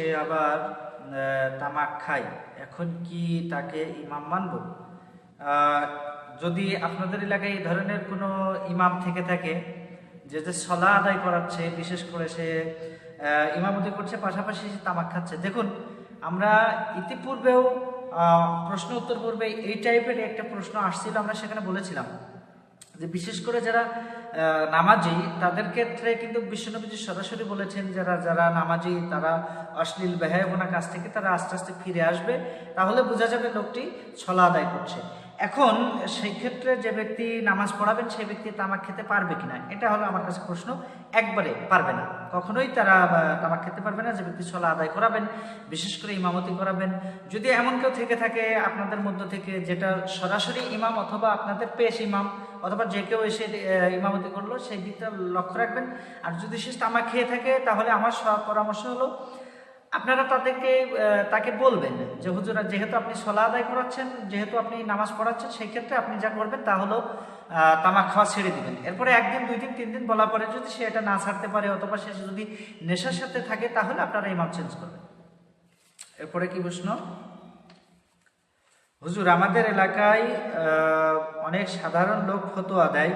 সে আবার তামাক খায়। এখন কি তাকে ইমাম মানব? যদি আপনাদের এলাকায় এই ধরনের কোনো ইমাম থেকে থাকে, যে যে সলা আদায় করাচ্ছে, বিশেষ করে সে ইমামতি করছে, পাশাপাশি সে তামাক খাচ্ছে। দেখুন, আমরা ইতিপূর্বেও প্রশ্ন উত্তর পূর্বে এই টাইপের একটা প্রশ্ন আসছিল, আমরা সেখানে বলেছিলাম যে বিশেষ করে যারা নামাজি, তাদের ক্ষেত্রে কিন্তু বিশ্বনবীজি সরাসরি বলেছেন যারা যারা নামাজি, তারা অশ্লীল ব্যয়াবনা কাছ থেকে তারা আস্তে আস্তে ফিরে আসবে। তাহলে বোঝা যাবে লোকটি ছলা আদায় করছে। এখন সেই ক্ষেত্রে যে ব্যক্তি নামাজ পড়াবেন, সেই ব্যক্তি তামাক খেতে পারবে কিনা? এটা হলো আমার কাছে প্রশ্ন। একবারে পারবে না। কখনোই তারা তামাক খেতে পারবে না। যে ব্যক্তি ছলা আদায় করাবেন, বিশেষ করে ইমামতি করাবেন। যদি এমন কেউ থেকে থাকে, আপনাদের মধ্য থেকে, যেটা সরাসরি ইমাম অথবা আপনাদের পেশ ইমাম অথবা যে কেউ এসে ইমামতি করল, সেই দিকটা লক্ষ্য রাখবেন। আর যদি সে তামাক খেয়ে থাকে, তাহলে আমার পরামর্শ হলো আপনারা তাদেরকে তাকে বলবেন যে, হুজুরা, যেহেতু আপনি সলা আদায় করাচ্ছেন, যেহেতু আপনি নামাজ পড়াচ্ছেন, সেই ক্ষেত্রে আপনি যা করবেন তা হলো তামাক খাওয়া ছেড়ে দিবেন। এরপরে একদিন, দুই দিন, তিন দিন বলার পরে যদি সে এটা না ছাড়তে পারে অথবা সে যদি নেশার সাথে থাকে, তাহলে আপনারা ইমাম চেঞ্জ করবেন। এরপরে কি প্রশ্ন? হুজুর, আমাদের এলাকায় অনেক সাধারণ লোক ফতোয়া দেয়,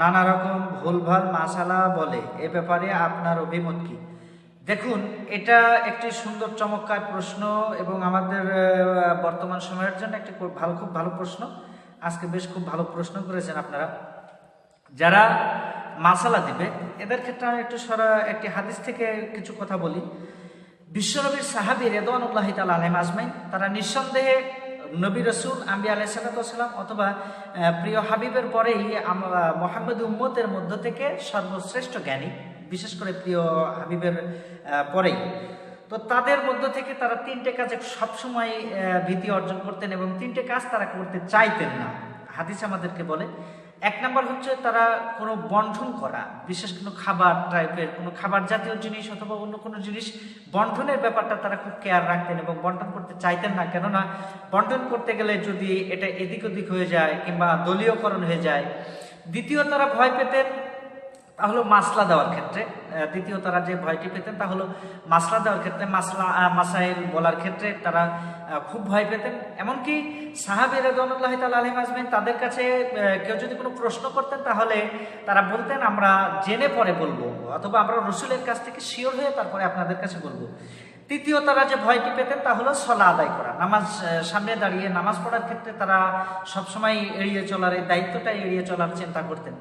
নানা রকম ভুলভাল মাসালা বলে। এ ব্যাপারে আপনার অভিমত কি? দেখুন, এটা একটি সুন্দর, চমৎকার প্রশ্ন এবং আমাদের বর্তমান সময়ের জন্য একটি ভালো, খুব ভালো প্রশ্ন। আজকে বেশ খুব ভালো প্রশ্ন করেছেন আপনারা। যারা মাসালা দিবে, এদের ক্ষেত্রে আমি একটু সরা, একটি হাদিস থেকে কিছু কথা বলি। বিশ্বনবীর সাহাবি রেদওয়ানুল্লাহ তাল আলম আজমাইন, তারা নিঃসন্দেহে নবী রসুল, আম্বি আলাইসালাম অথবা প্রিয় হাবিবের পরেই মোহাম্মদ উম্মতের মধ্য থেকে সর্বশ্রেষ্ঠ জ্ঞানী। বিশেষ করে প্রিয় হাবিবের পরেই। তো তাদের মধ্য থেকে তারা তিনটে কাজে সবসময় ভীতি অর্জন করতেন এবং তিনটে কাজ তারা করতে চাইতেন না। হাদিস আমাদেরকে বলে, এক নম্বর হচ্ছে তারা কোনো বন্ঠন করা, বিশেষ কোনো খাবার টাইপের কোনো খাবার জাতীয় জিনিস অথবা অন্য কোনো জিনিস বন্ঠনের ব্যাপারটা তারা খুব কেয়ার রাখতেন এবং বন্টন করতে চাইতেন না। কেননা, বন্টন করতে গেলে যদি এটা এদিক ওদিক হয়ে যায় কিংবা দলীয়করণ হয়ে যায়, দ্বিতীয় তারা ভয় পেতেন তা হলো মাসলা দেওয়ার ক্ষেত্রে দ্বিতীয় তারা যে ভয়টি পেতেন তা হলো মাসলা দেওয়ার ক্ষেত্রে, মাসলা মাসাইল বলার ক্ষেত্রে তারা খুব ভয় পেতেন। এমনকি সাহাবি রেদুল্লাহ তাল আলহিম আজমেন তাদের কাছে কেউ যদি কোনো প্রশ্ন করতেন তাহলে তারা বলতেন, আমরা জেনে পরে বলব, অথবা আমরা রসুলের কাছ থেকে শিওর হয়ে তারপরে আপনাদের কাছে বলব। তৃতীয় তারা যে ভয়টি পেতেন তা হলো সলা আদায় করা। নামাজ সামনে দাঁড়িয়ে নামাজ পড়ার ক্ষেত্রে তারা সবসময় এড়িয়ে চলার, এই দায়িত্বটা এড়িয়ে চলার চিন্তা করতেন।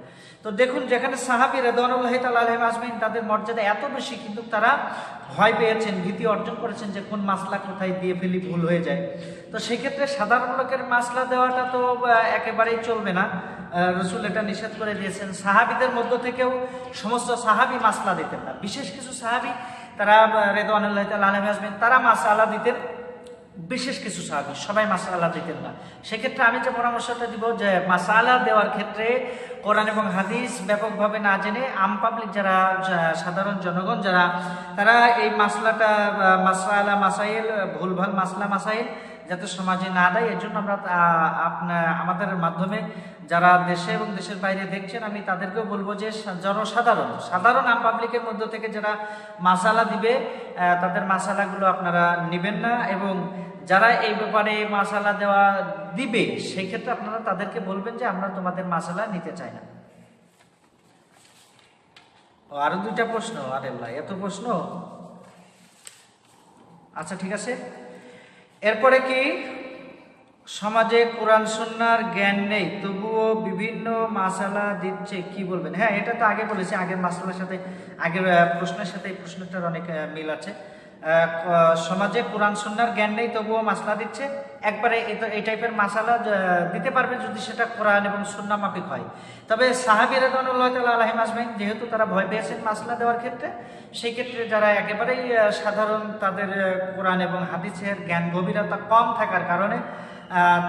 তো দেখুন, যেখানে সাহাবি রেদওয়ানুল্লাহ তালাহ আজমিন তাদের মর্যাদা এত বেশি, কিন্তু তারা ভয় পেয়েছেন, ভীতি অর্জন করেছেন যে কোন মাসলা কোথায় দিয়ে ফেলি ভুল হয়ে যায়। তো সেক্ষেত্রে সাধারণ লোকের মাসলা দেওয়াটা তো একেবারেই চলবে না। রসুল এটা নিষেধ করে দিয়েছেন। সাহাবিদের মধ্য থেকেও সমস্ত সাহাবি মাসলা দিতেন না। বিশেষ কিছু সাহাবি তারা তাল আলম আজমিন তারা মাসালা দিতেন বিশেষ কিছু সাহাবি। সবাই মাসালা দিতেন না। সেক্ষেত্রে আমি যে পরামর্শটা দিব যে মাসালা দেওয়ার ক্ষেত্রে কোরআন এবং হাদিস ব্যাপকভাবে না জেনে আম পাবলিক যারা সাধারণ জনগণ যারা, তারা এই মাসলাটা মাসালা মাসাইল ভুলভাল মাসলা মাসাইল যাতে সমাজে না দেয়, এর জন্য আমরা আপনার আমাদের মাধ্যমে যারা দেশে এবং দেশের বাইরে দেখছেন, আমি তাদেরকেও বলব যে জনসাধারণ, সাধারণ আম পাবলিকের মধ্য থেকে যারা মাসালা দিবে তাদের মাসালাগুলো আপনারা নেবেন না এবং যারা এই ব্যাপারে মাসালা দেওয়া দিবে সেই ক্ষেত্রে আপনারা তাদেরকে বলবেন যে আমরা তোমাদের মাসালা নিতে চাই না। আরও দুইটা প্রশ্ন। আরে আল্লাহ এত প্রশ্ন? আচ্ছা ঠিক আছে। এরপরে কি? সমাজে কোরআন সন্ন্যার জ্ঞান নেই, তবুও বিভিন্ন মাসালা দিচ্ছে, কি বলবেন? হ্যাঁ এটা তো আগে বলেছি, আগের মাসালার সাথে, আগের প্রশ্নের সাথে এই প্রশ্নটার অনেক মিল আছে। সমাজে কোরআন সন্ন্যার জ্ঞান নেই, তবুও মাসলা দিচ্ছে। একবারে এই টাইপের মাসালা দিতে পারবে যদি সেটা কোরআন এবং সন্না মাফিক হয়। তবে সাহাবি রেদানুল্লাহ তাল্লাহ আলহিম আজমাইন, যেহেতু তারা ভয় পেয়েছেন মাসলা দেওয়ার ক্ষেত্রে, সেই ক্ষেত্রে যারা একেবারেই সাধারণ তাদের কোরআন এবং হাদিসের জ্ঞান গভীরতা কম থাকার কারণে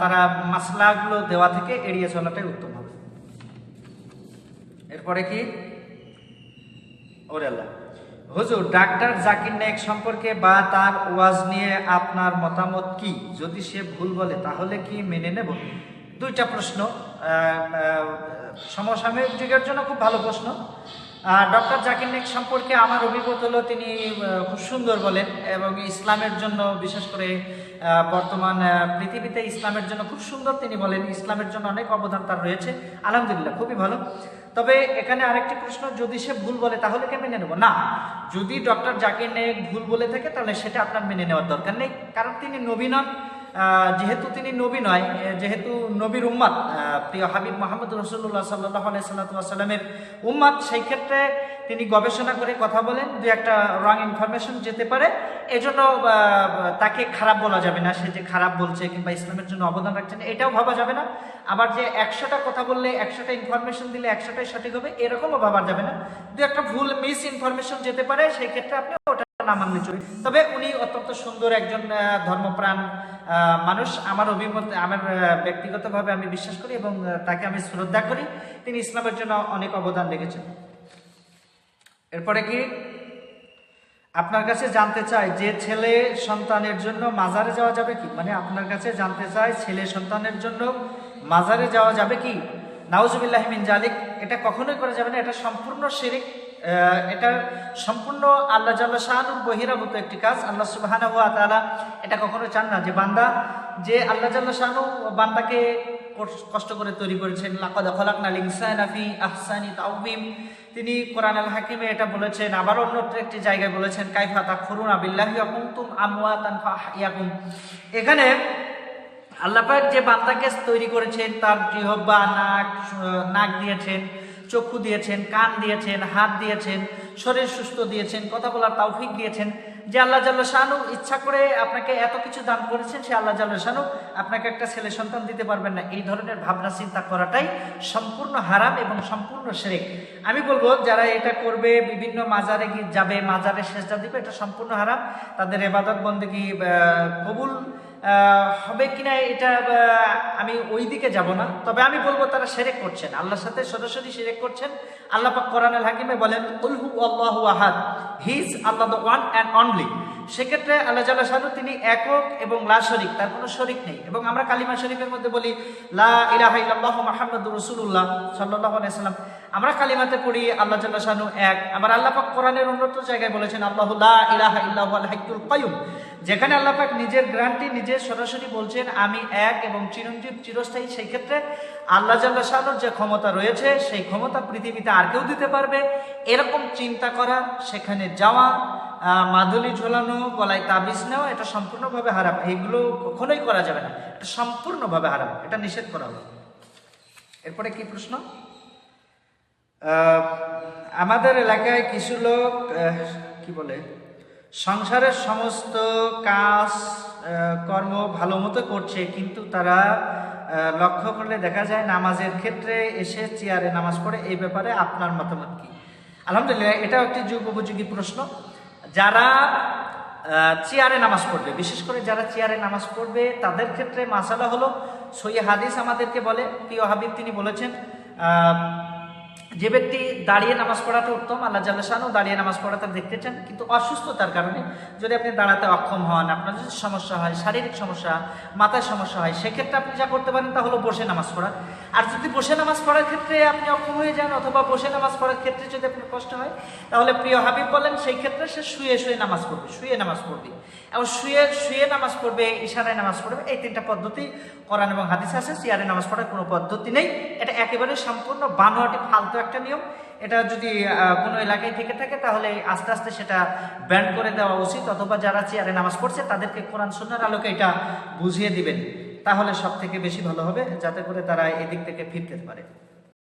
তারা মাসলাগুলো দেওয়া থেকে এড়িয়ে চলাটাই উত্তম হবে। এরপরে কি? ওরে আল্লাহ। হুজুর, ডাক্তার জাকির নায়েক সম্পর্কে বা তার ওয়াজ নিয়ে আপনার মতামত কি? যদি সে ভুল বলে, তাহলে কি মেনে নেব? দুইটা প্রশ্ন। সমসাময়িক যুগের জন্য খুব ভালো প্রশ্ন। ডক্টর জাকির নেক সম্পর্কে আমার অভিজ্ঞতা হলো তিনি খুব সুন্দর বলেন এবং ইসলামের জন্য বিশেষ করে বর্তমান পৃথিবীতে ইসলামের জন্য খুব সুন্দর তিনি বলেন ইসলামের জন্য অনেক অবদান তার রয়েছে। আলহামদুলিল্লাহ খুবই ভালো। তবে এখানে আরেকটি প্রশ্ন যদি সে ভুল বলে তাহলে কে মেনে নেব? না যদি ডক্টর জাকির নেক ভুল বলে থাকে তাহলে সেটা আপনার মেনে নেওয়ার দরকার নেই কারণ তিনি নবী নন। আহ, যেহেতু তিনি নবী নয় যেহেতু নবীর উম্মাদ প্রিয় হাবিব মোহাম্মদ রসুল্লাহ সাল্লাহ আলাইসাল্লামের উম্মাদ সেই ক্ষেত্রে তিনি গবেষণা করে কথা বলেন দু একটা রং ইনফরমেশন যেতে পারে। এজন্য তাকে খারাপ বলা যাবে না, সে যে খারাপ বলছে কিংবা ইসলামের জন্য অবদান রাখছেন, এটাও ভাবা যাবে না। আবার যে একশোটা কথা বললে, একশোটা ইনফরমেশন দিলে একশোটাই সঠিক হবে, এরকমও ভাবা যাবে না। দু একটা ভুল মিস ইনফরমেশন যেতে পারে, সেই ক্ষেত্রে আপনি ওটা না মানলে চলবে। তবে উনি অত্যন্ত সুন্দর একজন ধর্মপ্রাণ মানুষ আমার অভিমত, আমার ব্যক্তিগতভাবে আমি বিশ্বাস করি এবং তাকে আমি শ্রদ্ধা করি। তিনি ইসলামের জন্য অনেক অবদান রেখেছেন। এরপরে কি? আপনার কাছে জানতে চাই, যে ছেলে সন্তানের জন্য মাজারে যাওয়া যাবে কি? মানে আপনার কাছে জানতে চাই, ছেলে সন্তানের জন্য মাজারে যাওয়া যাবে কি? নাউজুবিল্লাহ মিন জালিক, এটা কখনোই করা যাবে না, এটা সম্পূর্ণ শিরিক। এটা সম্পূর্ণ আল্লাহ জাল্লা শাহানুর বহিরাভূত একটি কাজ। আল্লাহ সুবাহানা হুয়া তাআলা এটা কখনো চান না যে বান্দা, যে আল্লাহ জাল্লা শাহানু বান্দাকে কষ্ট- করে তৈরি করেছেন। লাকাদ আহসানি তাওবিম তিনি কোরআন আল হাকিমে এটা বলেছেন, আবার অন্য একটি জায়গায় বলেছেন, কাইফা তাকফুরুন আবিল্লাহি ওয়া কুনতুম আমওয়াতান ফাহইয়াকুম। এখানে আল্লাহ পাক যে বান্দাকে তৈরি করেছেন, তার জিহ্বা নাক নাক দিয়েছেন চক্ষু দিয়েছেন, কান দিয়েছেন, হাত দিয়েছেন, শরীর সুস্থ দিয়েছেন, কথা বলার তৌফিক দিয়েছেন। যে আল্লাহ জাল্লা শানু ইচ্ছা করে আপনাকে এত কিছু দান করেছেন, সে আল্লাহ জাল্লা শানু আপনাকে একটা ছেলে সন্তান দিতে পারবেন না। এই ধরনের ভাবনা চিন্তা করাটাই সম্পূর্ণ হারাম এবং সম্পূর্ণ সেরেক। আমি বলব, যারা এটা করবে, বিভিন্ন মাজারে গিয়ে যাবে মাজারে শেষদা দিবে, এটা সম্পূর্ণ হারাম। তাদের এবাদত বন্দেগী কবুল হবে কিনা এটা আমি ওই দিকে যাব না। তবে আমি বলব তারা সেরেক করছেন। আল্লাহর সাথে সরাসরি সেরেক করছেন। আল্লাহ পাক কোরআন আল হাকিমে বলেন উলহু আল্লাহু আহাদ his Allah the one and only. সেক্ষেত্রে আল্লাহ জাল্লাহ শাহরু তিনি একক এবং লা শরিক, তার কোনো শরিক নেই। এবং আমরা কালিমা শরীফের মধ্যে বলি, লা ইলাহা ইল্লাল্লাহু মুহাম্মাদুর রাসূলুল্লাহ সাল্লাল্লাহু আলাইহি সাল্লাম। আমরা কালিমাতে পড়ি, আল্লাহ জাল্লাহ শাহরু এক। আবার আল্লাহ পাক কোরআনের অন্যত্র জায়গায় বলেছেন, আল্লাহু লা ইলাহা ইল্লাহু আল হাইয়ুল কাইয়ুম। যেখানে আল্লাহ পাক নিজের গ্রান্টি নিজে সরাসরি বলছেন, আমি এক এবং চিরঞ্জীব চিরস্থায়ী সেই ক্ষেত্রে আল্লাহ শাহরুর যে ক্ষমতা রয়েছে, সেই ক্ষমতা পৃথিবীতে আর কেউ দিতে পারবে। এরকম চিন্তা করা, সেখানে যাওয়া মাদুলি ঝোলানো, গলায় তাবিজ নেওয়া, এটা সম্পূর্ণভাবে হারাম। এইগুলো কখনোই করা যাবে না। এটা সম্পূর্ণভাবে হারাম। এটা নিষেধ করা হবে এরপরে কি প্রশ্ন? আমাদের এলাকায় কিছু লোক কি বলে? সংসারের সমস্ত কাজ কর্ম ভালো মতো করছে, কিন্তু তারা লক্ষ্য করলে দেখা যায় নামাজের ক্ষেত্রে এসে চেয়ারে নামাজ পড়ে, এই ব্যাপারে আপনার মতামত কি? আলহামদুলিল্লাহ, এটাও একটি যুগ উপযোগী প্রশ্ন। যারা চেয়ারে নামাজ পড়বে, বিশেষ করে যারা চেয়ারে নামাজ পড়বে, তাদের ক্ষেত্রে মাসালা হলো সই হাদিস আমাদেরকে বলে, প্রিয় হাবিব তিনি বলেছেন যে ব্যক্তি দাঁড়িয়ে নামাজ পড়াতে উত্তম, আল্লাহ জাল্লাশানও দাঁড়িয়ে নামাজ পড়াতে দেখতে চান, কিন্তু অসুস্থতার কারণে যদি আপনি দাঁড়াতে অক্ষম হন, আপনার যদি সমস্যা হয়, শারীরিক সমস্যা, মাথায় সমস্যা হয়, সেক্ষেত্রে আপনি যা করতে পারেন তা হলো বসে নামাজ পড়া। আর যদি বসে নামাজ পড়ার ক্ষেত্রে আপনি অক্ষম হয়ে যান অথবা বসে নামাজ পড়ার ক্ষেত্রে যদি আপনার কষ্ট হয়, তাহলে প্রিয় হাবিব বলেন, সেই ক্ষেত্রে সে শুয়ে শুয়ে নামাজ পড়বে, শুয়ে নামাজ পড়বে। এবং শুয়ে শুয়ে নামাজ পড়বে, ইশারায় নামাজ পড়বে, এই তিনটা পদ্ধতি কোরআন এবং হাদিস আছে চেয়ারে নামাজ পড়ার কোনো পদ্ধতি নেই। এটা একেবারে সম্পূর্ণ বানোয়াটি, ফালতু একটা নিয়ম, এটা যদি কোনো এলাকায় থেকে থাকে, তাহলে আস্তে আস্তে সেটা ব্যান্ড করে দেওয়া উচিত। অথবা যারা চেয়ারে নামাজ পড়ছে, তাদেরকে কোরআন সুন্নার আলোকে এটা বুঝিয়ে দিবেন। তাহলে সব থেকে বেশি ভালো হবে, যাতে করে তারা এদিক থেকে ফিরতে পারে।